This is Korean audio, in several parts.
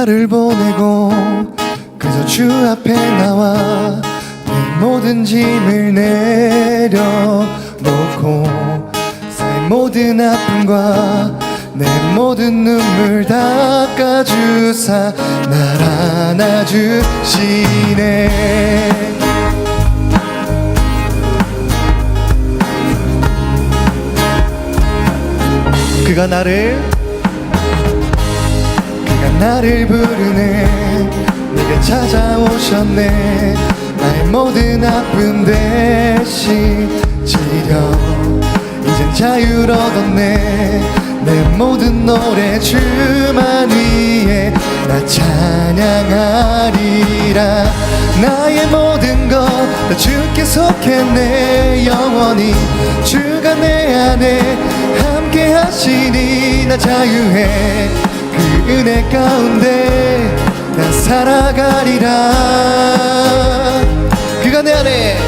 나를 보내고 그저 주 앞에 나와 내 모든 짐을 내려놓고 쌓인 모든 아픔과 내 모든 눈물 닦아주사 날 안아주시네. 그가 나를 나를 부르네. 내게 찾아오셨네. 나의 모든 아픔 대신 지려. 이젠 자유를 얻었네. 내 모든 노래 주만 위에 나 찬양하리라. 나의 모든 것다 주께 속했네. 영원히 주가 내 안에 함께 하시니 나 자유해. 그 은혜 가운데 나 살아가리라. 그가 내 안에.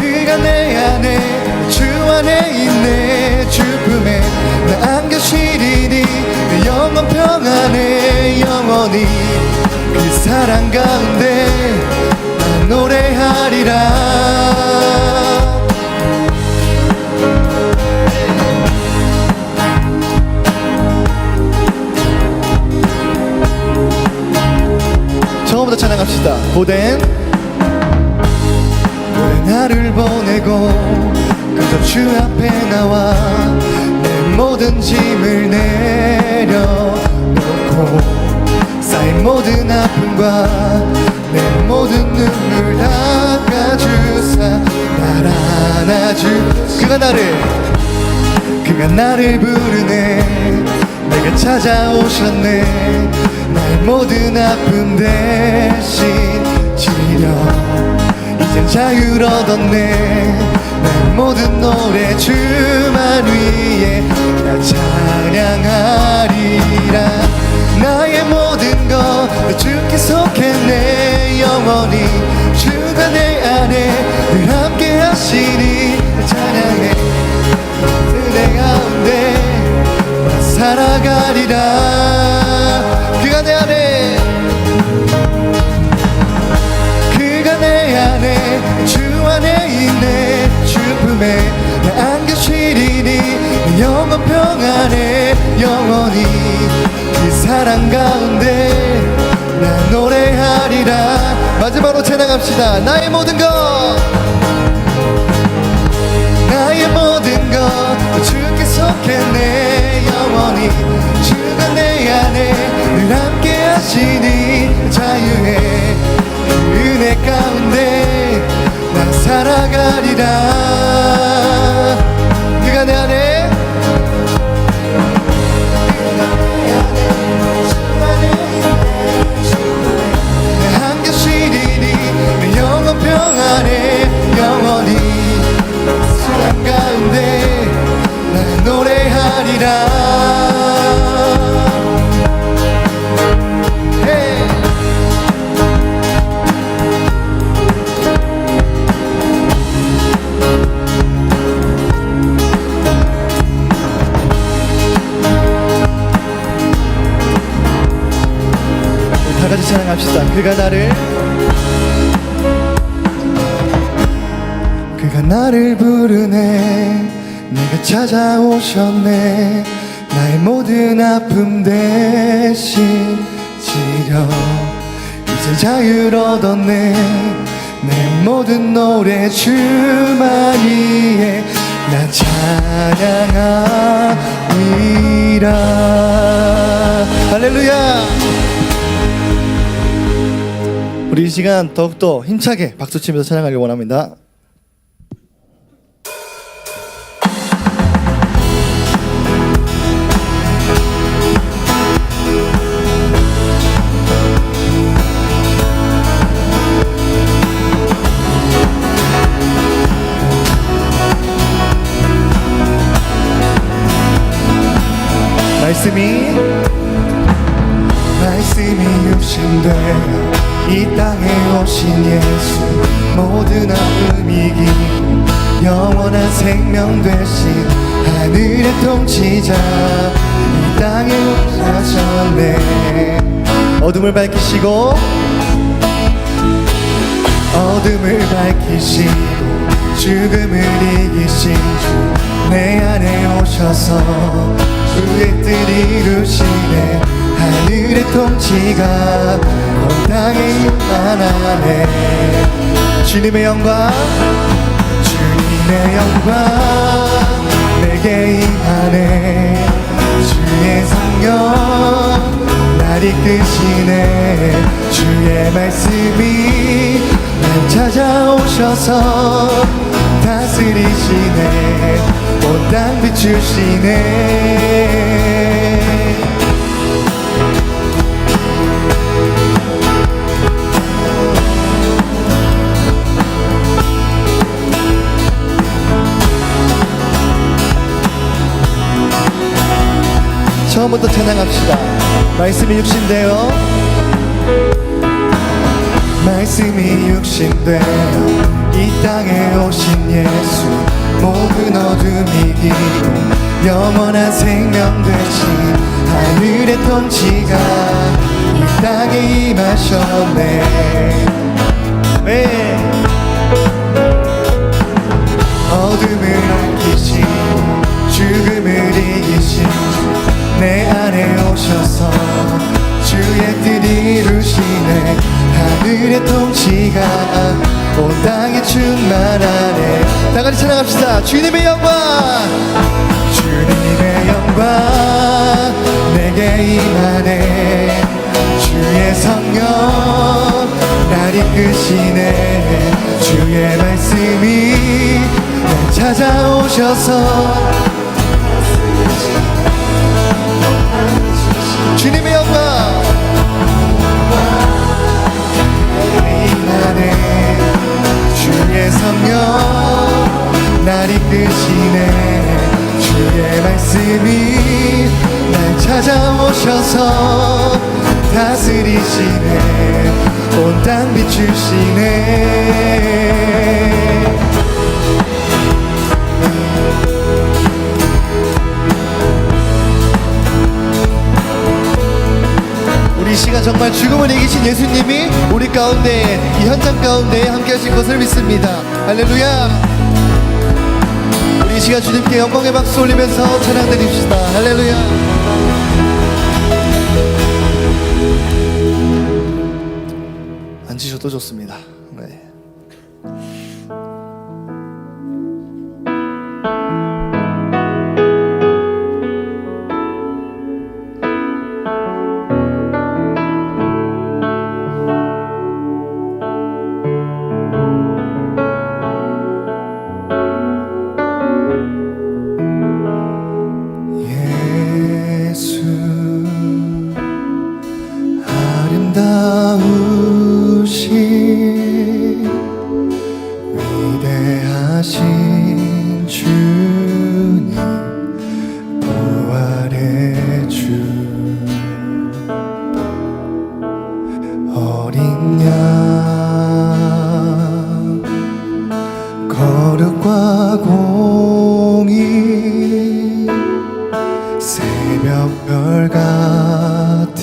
그가 내 안에. 주 안에 있네. 주 품에 나 안겨시리니. 내 영원 평안에 영원히. 그 사랑 가운데 나 노래하리라 아주 그가 나를 그가 나를 부르네. 내가 찾아오셨네. 나의 모든 아픔 대신 지려 이젠 자유를 얻었네 내 모든 노래 주만 위에 나 찬양하리라. 나의 모든 것다 주께 속했네 영원히. 주가 내 안에 늘 함께 하시니 합시다. 나의 모든 것 그가 나를 그가 나를 부르네. 내가 찾아오셨네. 나의 모든 아픔 대신 지려. 이제 자유를 얻었네. 내 모든 노래 주만 위에 나 찬양하리라. 할렐루야 우리 이 시간 더욱더 힘차게 박수 치면서 찬양하길 원합니다. 말씀이 말씀이 이 오신 예수 모든 아픔 이기고 영원한 생명 되신 하늘의 통치자. 이 땅에 오셨네. 어둠을 밝히시고 어둠을 밝히시고 죽음을 이기신 주 내 안에 오셔서 주의 뜻 이루시네 하늘의 통치가 온 땅에 임하네 주님의 영광 주님의 영광 내게 임하네. 주의 성령 날 이끄시네. 주의 말씀이 날 찾아오셔서 다스리시네. 온땅 비추시네 처음부터 찬양합시다. 말씀이 육신되어 말씀이 육신되어 이 땅에 오신 예수 모든 어둠 이 기고 영원한 생명 되신 하늘의 통치가 이 땅에 임하셨네 네. 어둠을 밝히시고 죽음을 이기신 주 내 안에 오셔서 주의 뜻 이루시네. 하늘의 통치가 온 땅에 충만하네 다 같이 찬양합시다. 주님의 영광! 주님의 영광 내게 임하네. 주의 성령 날 이끄시네. 주의 말씀이 날 찾아오셔서 주님의 영광. 임하네 주의 성령 날 이끄시네. 주의 말씀이 날 찾아오셔서 다스리시네. 온 땅 비추시네 정말 죽음을 이기신 예수님이 우리 가운데 이 현장 가운데 함께 하실 것을 믿습니다. 할렐루야. 우리 이 시간 주님께 영광의 박수 올리면서 찬양 드립시다. 할렐루야. 앉으셔도 좋습니다 거룩과 공의 새벽별 같은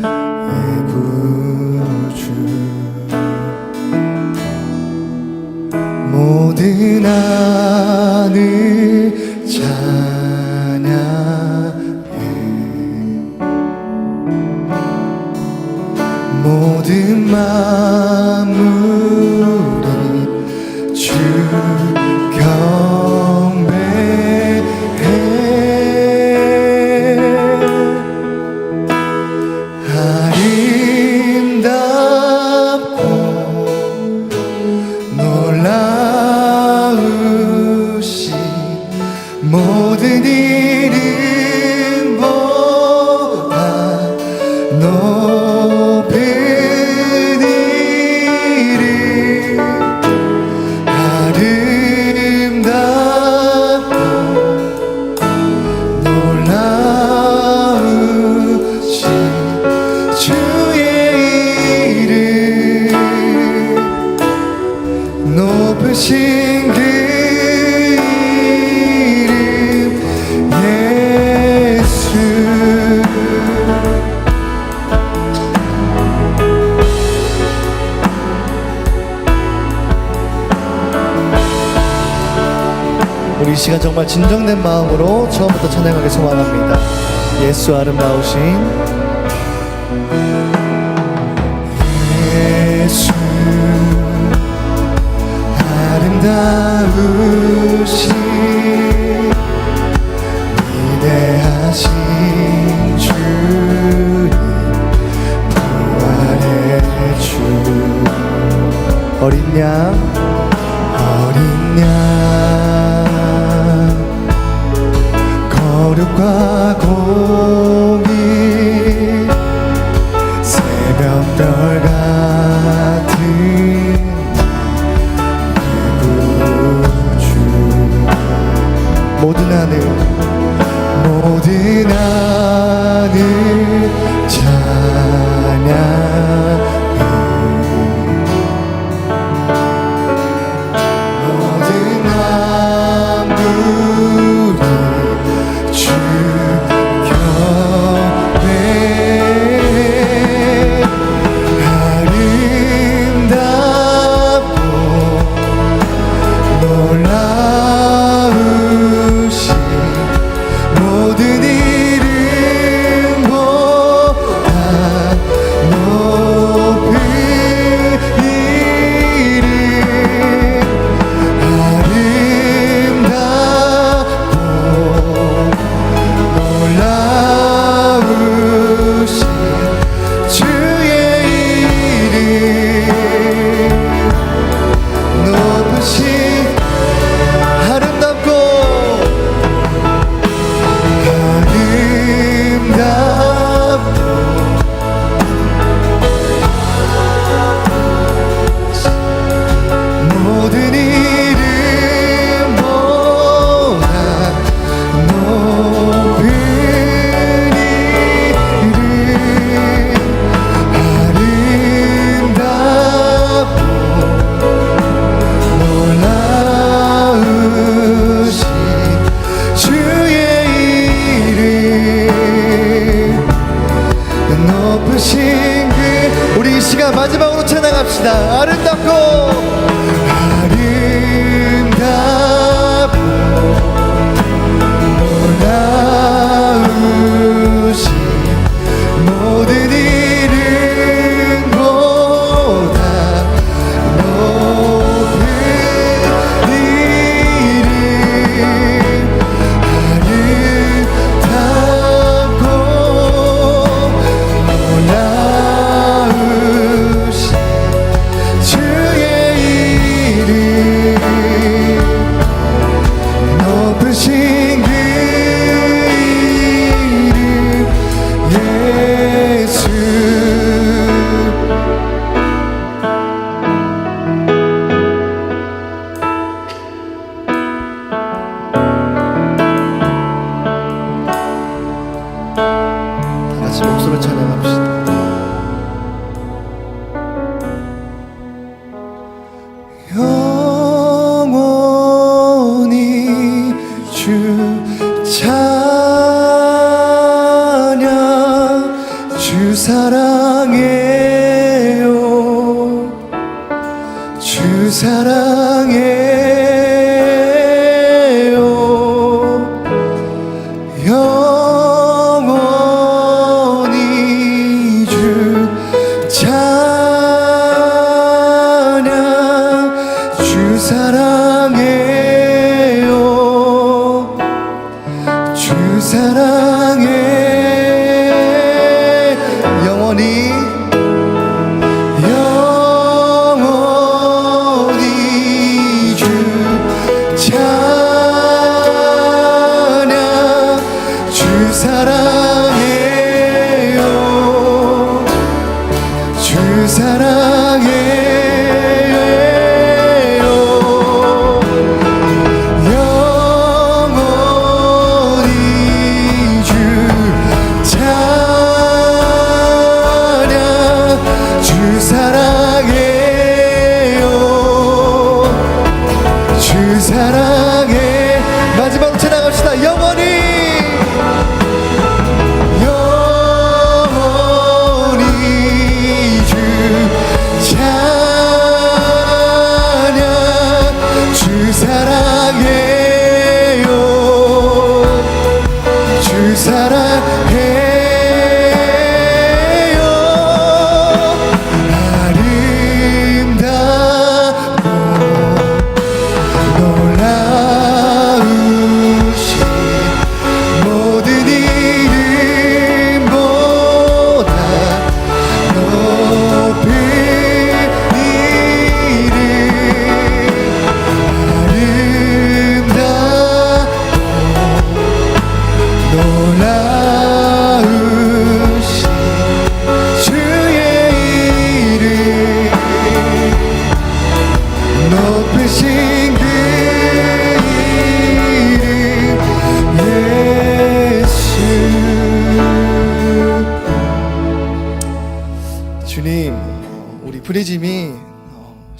나의 구주 모든 하늘 찬양해. 모든 만 우리 이 시간 정말 진정된 마음으로 처음부터 찬양하게 소망합니다. 예수 아름다우신 예수 아름다우신 위대하신 주님 부활의 주 어린 양 어린 양 silêncio. 사랑해요. 주 사랑.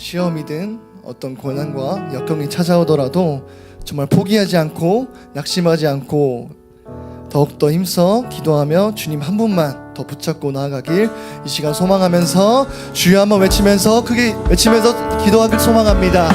시험이든 어떤 고난과 역경이 찾아오더라도 정말 포기하지 않고 낙심하지 않고 더욱더 힘써 기도하며 주님 한 분만 더 붙잡고 나아가길 이 시간 소망하면서 주여 한번 외치면서 크게 외치면서 기도하길 소망합니다.